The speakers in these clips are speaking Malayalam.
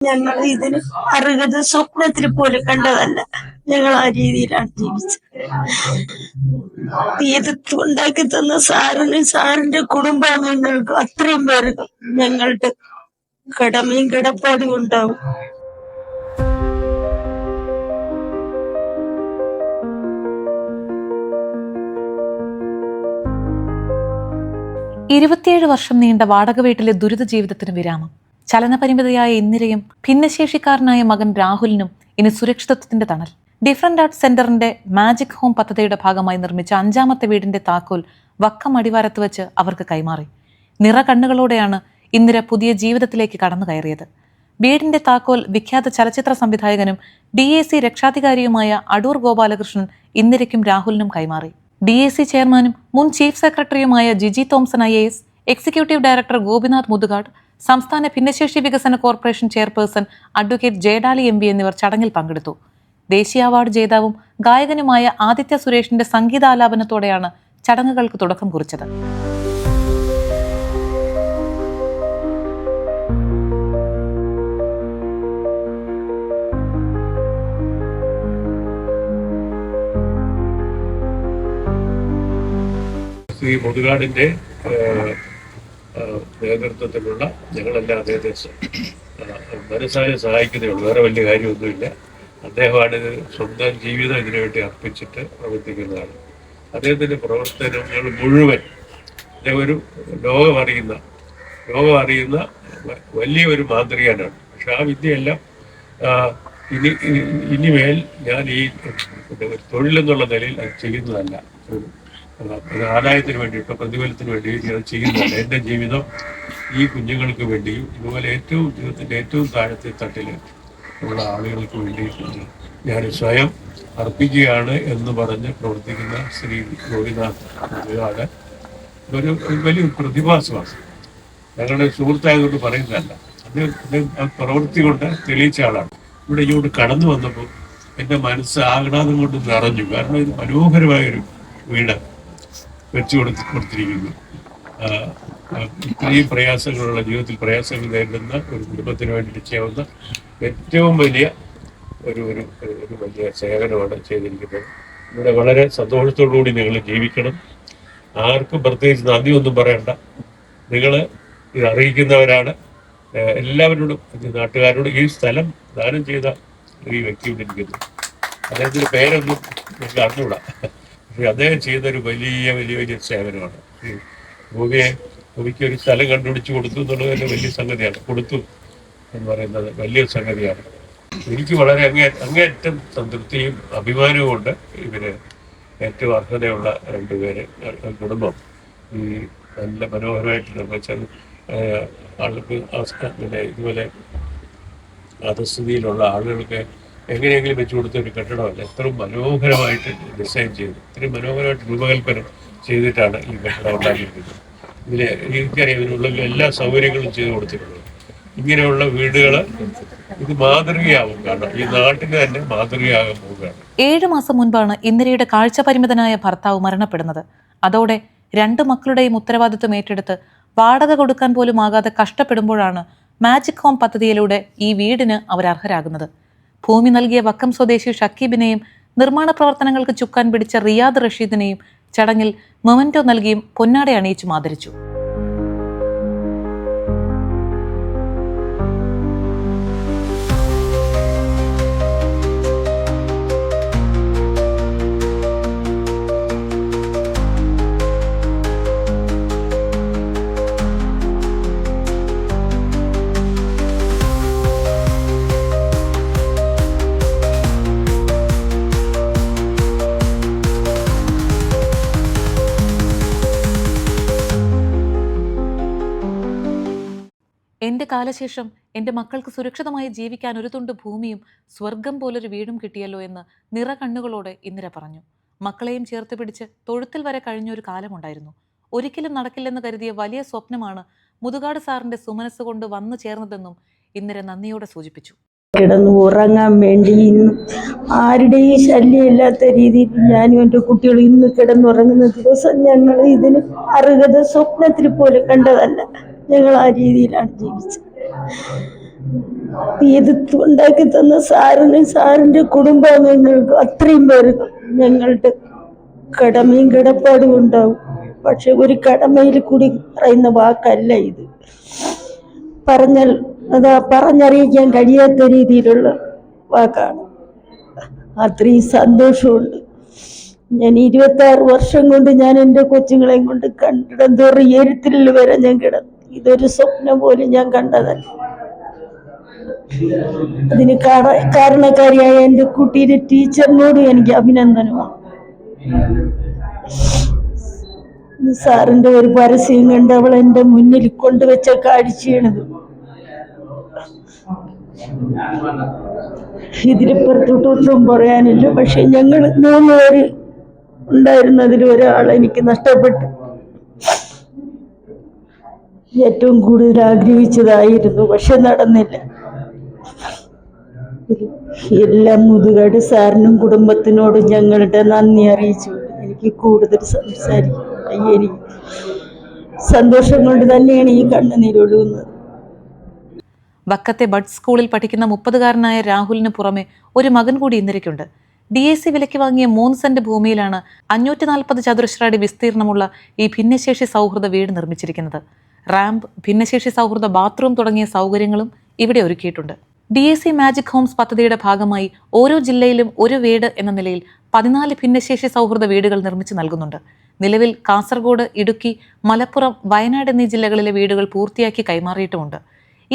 ഞങ്ങൾ ഇതിന് അർഹത സ്വപ്നത്തിൽ പോലും കണ്ടതല്ല. ഞങ്ങൾ ആ രീതിയിലാണ് ജീവിച്ചത്. ഇത് ഉണ്ടാക്കി തന്ന സാറിന് സാറിന്റെ കുടുംബാംഗങ്ങൾക്ക് അത്രയും പേർക്ക് ഞങ്ങളുടെ കടമയും കിടപ്പാടും ഉണ്ടാവും. ഇരുപത്തിയേഴ് വർഷം നീണ്ട വാടക വീട്ടിലെ ദുരിത ജീവിതത്തിന് വിരാമം. ചലനപരിമിതയായ ഇന്ദിരയും ഭിന്നശേഷിക്കാരനായ മകൻ രാഹുലിനും ഇനി സുരക്ഷിതത്വത്തിന്റെ തണൽ. ഡിഫറന്റ് ആർട്ട് സെന്ററിന്റെ മാജിക് ഹോം പദ്ധതിയുടെ ഭാഗമായി നിർമ്മിച്ച അഞ്ചാമത്തെ വീടിന്റെ താക്കോൽ വക്കം അടിവാരത്ത് വെച്ച് അവർക്ക് കൈമാറി. നിറ കണ്ണുകളോടെയാണ് ഇന്ദിര പുതിയ ജീവിതത്തിലേക്ക് കടന്നു കയറിയത്. വീടിന്റെ താക്കോൽ വിഖ്യാത ചലച്ചിത്ര സംവിധായകനും ഡി എ സി രക്ഷാധികാരിയുമായ അടൂർ ഗോപാലകൃഷ്ണൻ ഇന്ദിരയ്ക്കും രാഹുലിനും കൈമാറി. ഡി എ സി ചെയർമാനും മുൻ ചീഫ് സെക്രട്ടറിയുമായ Jiji Thomson I S executive director Gopinath Muthukad സംസ്ഥാന ഭിന്നശേഷി വികസന corporation chairperson advocate Jayadali M എന്നിവർ ചടങ്ങിൽ പങ്കെടുത്തു. ദേശീയ അവാർഡ് ജേതാവും ഗായകനുമായ ആദിത്യ സുരേഷിന്റെ സംഗീതാലാപനത്തോടെയാണ് ചടങ്ങുകൾക്ക് തുടക്കം കുറിച്ചത്. ശ്രീ മുതുകാടിന്റെ നേതൃത്വത്തിലുള്ള ഞങ്ങളെല്ലാം അദ്ദേഹത്തെ മനസ്സായ സഹായിക്കുന്നേ ഉള്ളൂ. വേറെ വലിയ കാര്യമൊന്നുമില്ല. അദ്ദേഹമാണ് ഇത് സ്വന്തം ജീവിതം ഇതിനുവേണ്ടി അർപ്പിച്ചിട്ട് പ്രവർത്തിക്കുന്നതാണ്. അദ്ദേഹത്തിന്റെ പ്രവർത്തനങ്ങൾ മുഴുവൻ അദ്ദേഹം ഒരു ലോകം അറിയുന്ന അറിയുന്ന വലിയൊരു വലിയ മാന്ത്രികനാണ്. പക്ഷെ ആ വിദ്യയെല്ലാം ഇനി ഇനി- ഇനിമേൽ ഞാൻ ഈ തൊഴിലെന്നുള്ള നിലയിൽ അത് ചെയ്യുന്നതല്ല. ആദായത്തിന് വേണ്ടിയിട്ടോ പ്രതിഫലത്തിന് വേണ്ടിയോ ഞാൻ ചെയ്യുന്നുണ്ട് എന്റെ ജീവിതം ഈ കുഞ്ഞുങ്ങൾക്ക് വേണ്ടിയും ഇതുപോലെ ഏറ്റവും ജീവിതത്തിന്റെ ഏറ്റവും താഴത്തെ തട്ടിൽ ഉള്ള ആളുകൾക്ക് വേണ്ടിയിട്ടാണ് ഞാൻ സ്വയം അർപ്പിക്കുകയാണ് എന്ന് പറഞ്ഞ് പ്രവർത്തിക്കുന്ന ശ്രീ ഗോപിനാഥ് ഒരു വലിയൊരു പ്രതിഭാസമാണ്. ഞങ്ങളുടെ സുഹൃത്തായതുകൊണ്ട് പറയുന്നതല്ല. അത് പ്രവൃത്തി കൊണ്ട് തെളിയിച്ച ആളാണ്. ഇവിടെ ഇങ്ങോട്ട് കടന്നു വന്നപ്പോൾ എന്റെ മനസ്സ് ആഹ്ലാദം കൊണ്ട് നിറഞ്ഞു. കാരണം ഇത് മനോഹരമായൊരു വീട് വെച്ചു കൊടുത്ത് കൊടുത്തിരിക്കുന്നു. ഇത്രയും പ്രയാസങ്ങളുള്ള ജീവിതത്തിൽ പ്രയാസങ്ങൾ നേരിടുന്ന ഒരു കുടുംബത്തിന് വേണ്ടി ചെയ്യാവുന്ന ഏറ്റവും വലിയ ഒരു ഒരു ഒരു വലിയ സേവനമാണ് ചെയ്തിരിക്കുന്നത്. ഇവിടെ വളരെ സന്തോഷത്തോടു കൂടി നിങ്ങൾ ജീവിക്കണം. ആർക്കും പ്രത്യേകിച്ച് നന്ദി ഒന്നും പറയണ്ട. നിങ്ങൾ ഇത് അറിയിക്കുന്നവരാണ്. എല്ലാവരോടും നാട്ടുകാരോടും ഈ സ്ഥലം ദാനം ചെയ്ത ഈ വ്യക്തിയോട് ഇരിക്കുന്നു. അദ്ദേഹത്തിന്റെ പേരൊന്നും എനിക്ക് അറിഞ്ഞൂടാ പക്ഷെ അദ്ദേഹം ചെയ്തൊരു വലിയ വലിയ വലിയ സേവനമാണ്. ഭൂമിയെ ഭൂമിക്ക് ഒരു സ്ഥലം കണ്ടുപിടിച്ച് കൊടുത്തു എന്നുള്ളത് തന്നെ വലിയ സംഗതിയാണ്. കൊടുത്തു എന്ന് പറയുന്നത് വലിയ സംഗതിയാണ്. എനിക്ക് വളരെ അങ്ങേ അങ്ങേറ്റം സംതൃപ്തിയും അഭിമാനവും ഉണ്ട്. ഇവർ ഏറ്റവും അർഹതയുള്ള രണ്ടുപേര് കുടുംബം. ഈ നല്ല മനോഹരമായിട്ട് നിർമ്മിച്ചത് ആളുകൾക്ക് പിന്നെ ഇതുപോലെ അധസ്ഥിതിയിലുള്ള ആളുകൾക്ക് എങ്ങനെയെങ്കിലും വെച്ചു കൊടുത്ത ഒരു കെട്ടിടമല്ല? എത്ര മനോഹരമായിട്ട് ഡിസൈൻ ചെയ്ത്. ഇത്രയും മനോഹരമായിട്ട് രൂപകൽപ്പന ചെയ്തിട്ടാണ് ഈ കെട്ടിടം ഉണ്ടാക്കിയിരിക്കുന്നത്. ഇതിൽ എനിക്കറിയാം ഇതിനുള്ള എല്ലാ സൗകര്യങ്ങളും ചെയ്തു കൊടുത്തിട്ടുള്ളത്. ഇങ്ങനെയുള്ള വീടുകൾ ഇത് മാതൃകയാവും കാരണം ഈ നാട്ടിന് തന്നെ മാതൃകയാകാൻ പോവുകയാണ്. ഏഴു മാസം മുൻപാണ് ഇന്ദിരയുടെ കാഴ്ച പരിമിതനായ ഭർത്താവ് മരണപ്പെടുന്നത്. അതോടെ രണ്ട് മക്കളുടെയും ഉത്തരവാദിത്വം ഏറ്റെടുത്ത് വാടക കൊടുക്കാൻ പോലും ആകാതെ കഷ്ടപ്പെടുമ്പോഴാണ് മാജിക് ഹോം പദ്ധതിയിലൂടെ ഈ വീടിന് അവർ അർഹരാകുന്നത് ഭൂമി നൽകിയ വക്കം സ്വദേശി ഷക്കീബിനെയും നിർമ്മാണ പ്രവർത്തനങ്ങൾക്ക് ചുക്കാൻ പിടിച്ച റിയാദ് റഷീദിനെയും ചടങ്ങിൽ മൊമെന്റോ നൽകിയും പൊന്നാട അണിയിച്ചും ആദരിച്ചു. കാലശേഷം എന്റെ മക്കൾക്ക് സുരക്ഷിതമായി ജീവിക്കാൻ ഒരു തുണ്ട് ഭൂമിയും സ്വർഗം പോലൊരു വീടും കിട്ടിയല്ലോ എന്ന് നിറ കണ്ണുകളോടെ ഇന്ദിര പറഞ്ഞു. മക്കളെയും ചേർത്ത് പിടിച്ച് തൊഴുത്തിൽ വരെ കഴിഞ്ഞൊരു കാലമുണ്ടായിരുന്നു. ഒരിക്കലും നടക്കില്ലെന്ന് കരുതിയ വലിയ സ്വപ്നമാണ് മുതുകാട് സാറിന്റെ സുമനസ് കൊണ്ട് വന്നു ചേർന്നതെന്നും ഇന്ദിര നന്ദിയോടെ സൂചിപ്പിച്ചു. കിടന്ന് ഉറങ്ങാൻ വേണ്ടി ഇന്ന് ആരുടെയും ശല്യമില്ലാത്ത രീതിയിൽ ഞാനും എന്റെ കുട്ടികൾ ഇന്ന് കിടന്നുറങ്ങുന്ന ദിവസം ഞങ്ങൾ ഇതിന് അർഹത സ്വപ്നത്തിൽ പോലും കണ്ടതല്ല. ഞങ്ങൾ ആ രീതിയിലാണ് ജീവിച്ചത്. ഇത് ഉണ്ടാക്കി തന്ന സാറിന് സാറിന്റെ കുടുംബാംഗങ്ങൾക്ക് അത്രയും പേര് ഞങ്ങളുടെ കടമയും കിടപ്പാടും ഉണ്ടാവും. പക്ഷെ ഒരു കടമയിൽ കൂടി പറയുന്ന വാക്കല്ല ഇത്. പറഞ്ഞാൽ അതാ പറഞ്ഞറിയിക്കാൻ കഴിയാത്ത രീതിയിലുള്ള വാക്കാണ്. അത്രയും സന്തോഷമുണ്ട്. ഞാൻ ഇരുപത്തി വർഷം കൊണ്ട് ഞാൻ എന്റെ കൊച്ചുങ്ങളെയും കൊണ്ട് കണ്ടിടം തോറും എഴുത്തിൽ വരെ ഞാൻ കിടന്നു. ഇതൊരു സ്വപ്നം പോലും ഞാൻ കണ്ടതല്ല. അതിന് കാരണക്കാരിയായ എന്റെ കുട്ടിയുടെ ടീച്ചറിനോടും എനിക്ക് അഭിനന്ദനമാണ്. സാറിന്റെ ഒരു പരസ്യം കണ്ട് അവൾ എന്റെ മുന്നിൽ കൊണ്ടുവച്ച കാഴ്ചയാണിത്. ഇതിലിപ്പുറത്തോട്ടൊന്നും പറയാനില്ല. പക്ഷെ ഞങ്ങൾ മൂന്നുപേര് ഉണ്ടായിരുന്നതിൽ ഒരാൾ എനിക്ക് നഷ്ടപ്പെട്ടു. ഏറ്റവും കൂടുതൽ ആഗ്രഹിച്ചതായിരുന്നു പക്ഷെ നടന്നില്ല. എല്ലാം മുതുകാട് സാറിനും കുടുംബത്തിനോടും ഞങ്ങളുടെ നന്ദി അറിയിച്ചു. എനിക്ക് കൂടുതൽ സംസാരിക്കും. എനിക്ക് സന്തോഷം കൊണ്ട് തന്നെയാണ് ഈ കണ്ണുനീരൊഴുകുന്നത് വക്കത്തെ ബഡ് സ്കൂളിൽ പഠിക്കുന്ന മുപ്പതുകാരനായ രാഹുലിന് പുറമെ ഒരു മകൻ കൂടി ഇന്ദിരയ്ക്കുണ്ട് ഡി എ സി വിലയ്ക്ക് വാങ്ങിയ മൂന്ന് സെന്റ് ഭൂമിയിലാണ് അഞ്ഞൂറ്റി നാൽപ്പത് ചതുരശ്ര അടി വിസ്തീർണമുള്ള ഈ ഭിന്നശേഷി സൗഹൃദ വീട് നിർമ്മിച്ചിരിക്കുന്നത്. റാമ്പ് ഭിന്നശേഷി സൗഹൃദ ബാത്റൂം തുടങ്ങിയ സൗകര്യങ്ങളും ഇവിടെ ഒരുക്കിയിട്ടുണ്ട്. D A C magic homes പദ്ധതിയുടെ ഭാഗമായി ഓരോ ജില്ലയിലും ഒരു വീട് എന്ന നിലയിൽ പതിനാല് ഭിന്നശേഷി സൗഹൃദ വീടുകൾ നിർമ്മിച്ചു നൽകുന്നുണ്ട്. നിലവിൽ കാസർഗോഡ് ഇടുക്കി മലപ്പുറം വയനാട് എന്നീ ജില്ലകളിലെ വീടുകൾ പൂർത്തിയാക്കി കൈമാറിയിട്ടുമുണ്ട്.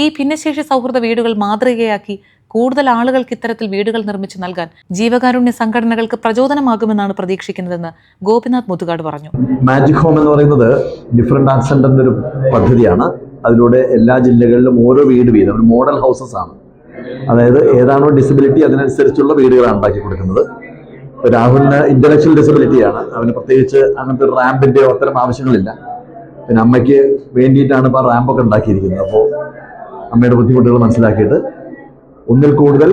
ഈ ഭിന്നശേഷി സൗഹൃദ വീടുകൾ മാതൃകയാക്കി കൂടുതൽ ആളുകൾക്ക് ഇത്തരത്തിൽ വീടുകൾ നിർമ്മിച്ചു നൽകാൻ ജീവകാരുണ്യ സംഘടനകൾക്ക് പ്രചോദനമാകുമെന്നാണ് പ്രതീക്ഷിക്കുന്നതെന്ന് ഗോപിനാഥ് മുതുകാട് പറഞ്ഞു. മാജിക് ഹോം എന്ന് പറയുന്നത് ഡിഫറെന്റ് ആർട്സ് സെന്റർ എന്നൊരു പദ്ധതിയാണ്. അതിലൂടെ എല്ലാ ജില്ലകളിലും ഓരോ വീട് വീതം ഒരു മോഡൽ ഹൗസസ് ആണ്. അതായത് ഏതാണോ ഡിസബിലിറ്റി അതിനനുസരിച്ചുള്ള വീടുകളാണ് ഉണ്ടാക്കി കൊടുക്കുന്നത്. രാഹുലിന് ഡിസബിലിറ്റി ഡിസബിലിറ്റിയാണ് അവന് പ്രത്യേകിച്ച് അങ്ങനത്തെ ഒരു റാമ്പിന്റെയോ അത്തരം ആവശ്യങ്ങളില്ല. പിന്നെ അമ്മയ്ക്ക് വേണ്ടിയിട്ടാണ് ഇപ്പോൾ റാമ്പൊക്കെ ഉണ്ടാക്കിയിരിക്കുന്നത്. അപ്പോൾ അമ്മയുടെ ബുദ്ധിമുട്ടുകൾ മനസ്സിലാക്കിയിട്ട് ഒന്നിൽ കൂടുതൽ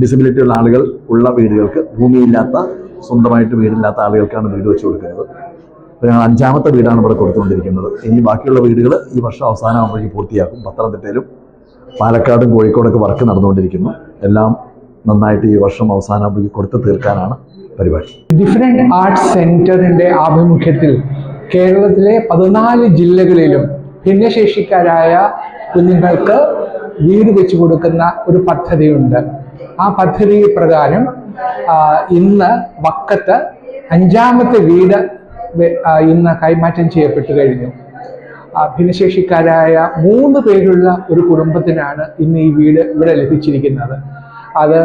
ഡിസബിലിറ്റി ഉള്ള ആളുകൾ ഉള്ള വീടുകൾക്ക് ഭൂമിയില്ലാത്ത സ്വന്തമായിട്ട് വീടില്ലാത്ത ആളുകൾക്കാണ് വീട് വെച്ച് കൊടുക്കുന്നത്. അപ്പോൾ ഞങ്ങൾ അഞ്ചാമത്തെ വീടാണ് ഇവിടെ കൊടുത്തുകൊണ്ടിരിക്കുന്നത്. ഇനി ബാക്കിയുള്ള വീടുകൾ ഈ വർഷം അവസാനമാകുമ്പോഴേക്കും പൂർത്തിയാക്കും. പത്തനംതിട്ടയിലും പാലക്കാടും കോഴിക്കോടൊക്കെ വർക്ക് നടന്നുകൊണ്ടിരിക്കുന്നു. എല്ലാം നന്നായിട്ട് ഈ വർഷം അവസാനമാകുമ്പോഴേക്കും കൊടുത്ത് തീർക്കാനാണ് പരിപാടി. ഡിഫറെന്റ് ആർട്സ് സെന്ററിന്റെ ആഭിമുഖ്യത്തിൽ കേരളത്തിലെ പതിനാല് ജില്ലകളിലും ഭിന്നശേഷിക്കാരായ കുഞ്ഞുങ്ങൾക്ക് വീട് വെച്ചു കൊടുക്കുന്ന ഒരു പദ്ധതിയുണ്ട്. ആ പദ്ധതി പ്രകാരം ഇന്ന് വക്കത്ത് അഞ്ചാമത്തെ വീട് ഇന്ന് കൈമാറ്റം ചെയ്യപ്പെട്ടു കഴിഞ്ഞു. ഭിന്നശേഷിക്കാരായ മൂന്ന് പേരുള്ള ഒരു കുടുംബത്തിനാണ് ഇന്ന് ഈ വീട് ഇവിടെ ലഭിച്ചിരിക്കുന്നത്. അത്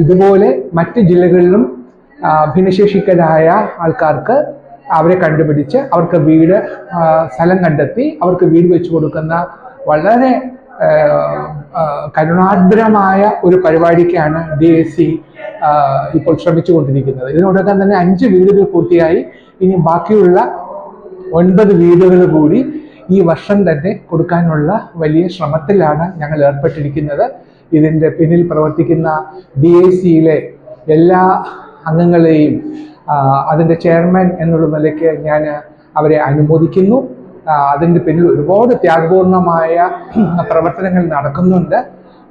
ഇതുപോലെ മറ്റ് ജില്ലകളിലും ഭിന്നശേഷിക്കാരായ ആൾക്കാർക്ക് അവരെ കണ്ടുപിടിച്ച് അവർക്ക് വീട് സ്ഥലം കണ്ടെത്തി അവർക്ക് വീട് വെച്ചു കൊടുക്കുന്ന വളരെ കരുണാർദ്രമായ ഒരു പരിപാടിക്കാണ് ഡി എസ് സി ഇപ്പോൾ ശ്രമിച്ചുകൊണ്ടിരിക്കുന്നത്. ഇതിനോടൊപ്പം തന്നെ അഞ്ച് വീടുകൾ പൂർത്തിയായി. ഇനി ബാക്കിയുള്ള ഒൻപത് വീടുകൾ കൂടി ഈ വർഷം തന്നെ കൊടുക്കാനുള്ള വലിയ ശ്രമത്തിലാണ് ഞങ്ങൾ ഏർപ്പെട്ടിരിക്കുന്നത്. ഇതിന്റെ പിന്നിൽ പ്രവർത്തിക്കുന്ന ഡി എ സിയിലെ എല്ലാ അംഗങ്ങളെയും അതിന്റെ ചെയർമാൻ എന്നുള്ള നിലയ്ക്ക് ഞാൻ അവരെ അനുമോദിക്കുന്നു. അതിന്റെ പിന്നിൽ ഒരുപാട് ത്യാഗപൂർണമായ പ്രവർത്തനങ്ങൾ നടക്കുന്നുണ്ട്.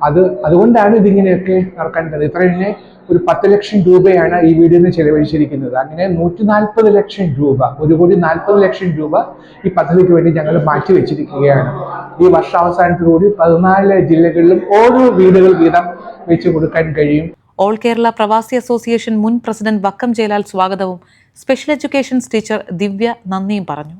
അത് അതുകൊണ്ടാണ് ഇതിങ്ങനെയൊക്കെ നടക്കാൻ കഴിയുന്നത് ഒരു പത്ത് ലക്ഷം രൂപയാണ് ഈ വീടിന് ചെലവഴിച്ചിരിക്കുന്നത്. അങ്ങനെ നൂറ്റി നാൽപ്പത് ലക്ഷം രൂപ ഒരു കോടി നാൽപ്പത് ലക്ഷം രൂപ ഈ പദ്ധതിക്ക് വേണ്ടി ഞങ്ങൾ മാറ്റി വെച്ചിരിക്കുകയാണ്. ഈ വർഷാവസാനത്തോടുകൂടി പതിനാല് ജില്ലകളിലും ഓരോ വീടുകൾ വീതം വെച്ചു കൊടുക്കാൻ കഴിയും. ഓൾ കേരള പ്രവാസി അസോസിയേഷൻ മുൻ പ്രസിഡന്റ് വക്കം ജയലാൽ സ്വാഗതവും സ്പെഷ്യൽ എഡ്യൂക്കേഷൻസ് ടീച്ചർ ദിവ്യ നന്ദിയും പറഞ്ഞു